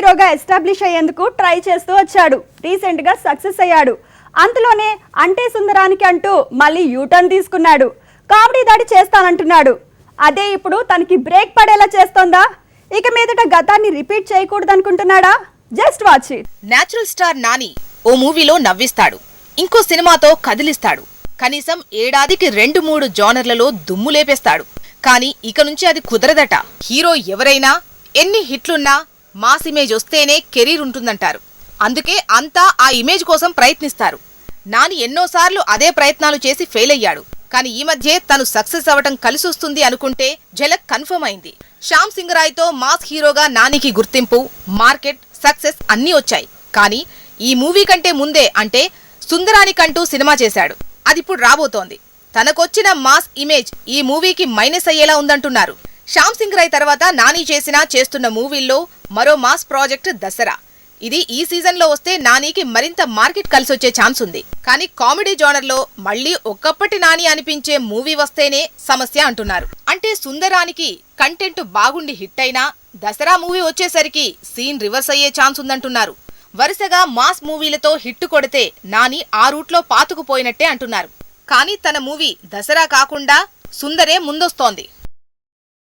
హీరోగా ఎస్టాబ్లిష్ అయ్యేందుకు ట్రై చేస్తూ వచ్చాడు. రీసెంట్గా సక్సెస్ అయ్యాడు. అంతలోనే అంటే సుందరానికి అంటూ మళ్ళీ యూటర్న్ తీసుకున్నాడు. కామెడీ దాడి చేస్తానంటున్నాడు. అదే ఇప్పుడు తనకి బ్రేక్ పడేలా చేస్తోందా? ఇక మీదట గతాన్ని రిపీట్ చేయకూడదు అనుకుంటున్నాడా just watch natural star Nani ఓ మూవీలో నవ్విస్తాడు. ఇంకో సినిమాతో కదిలిస్తాడు. కనీసం ఏడాదికి రెండు మూడు జానర్లలో దుమ్ము లేపేస్తాడు. కానీ ఇక నుంచి అది కుదరదట. హీరో ఎవరైనా ఎన్ని హిట్లున్నా మాస్ ఇమేజ్ వస్తేనే కెరీర్ ఉంటుందంటారు. అందుకే అంతా ఆ ఇమేజ్ కోసం ప్రయత్నిస్తారు. నాని ఎన్నోసార్లు అదే ప్రయత్నాలు చేసి ఫెయిల్ అయ్యాడు. కానీ ఈ మధ్యే తను సక్సెస్ అవ్వటం కలిసొస్తుంది అనుకుంటే జలక్ కన్ఫర్మ్ అయింది. శ్యామ్ సింగ్ రాయ్తో మాస్ హీరోగా నానికి గుర్తింపు మార్కెట్ సక్సెస్ అన్నీ వచ్చాయి. కానీ ఈ మూవీ కంటే ముందే అంటే సుందరానికంటూ సినిమా చేశాడు. అదిప్పుడు రాబోతోంది. తనకొచ్చిన మాస్ ఇమేజ్ ఈ మూవీకి మైనస్ అయ్యేలా ఉందంటున్నారు. శ్యామ్ సింగ్ రాయ్ తర్వాత నాని చేసిన చేస్తున్న మూవీల్లో మరో మాస్ ప్రాజెక్ట్ దసరా. ఇది ఈ సీజన్లో వస్తే నానికి మరింత మార్కెట్ కలిసి వచ్చే ఛాన్స్ ఉంది. కానీ కామెడీ జోనర్లో మళ్ళీ ఒక్కప్పటి నాని అనిపించే మూవీ వస్తేనే సమస్య అంటున్నారు. అంటే సుందరానికి కంటెంట్ బాగుండి హిట్ అయినా దసరా మూవీ వచ్చేసరికి సీన్ రివర్స్ అయ్యే ఛాన్స్ ఉందంటున్నారు. వరుసగా మాస్ మూవీలతో హిట్ కొడితే నాని ఆ రూట్లో పాతుకుపోయినట్టే అంటున్నారు. కానీ తన మూవీ దసరా కాకుండా సుందరే ముందొస్తోంది.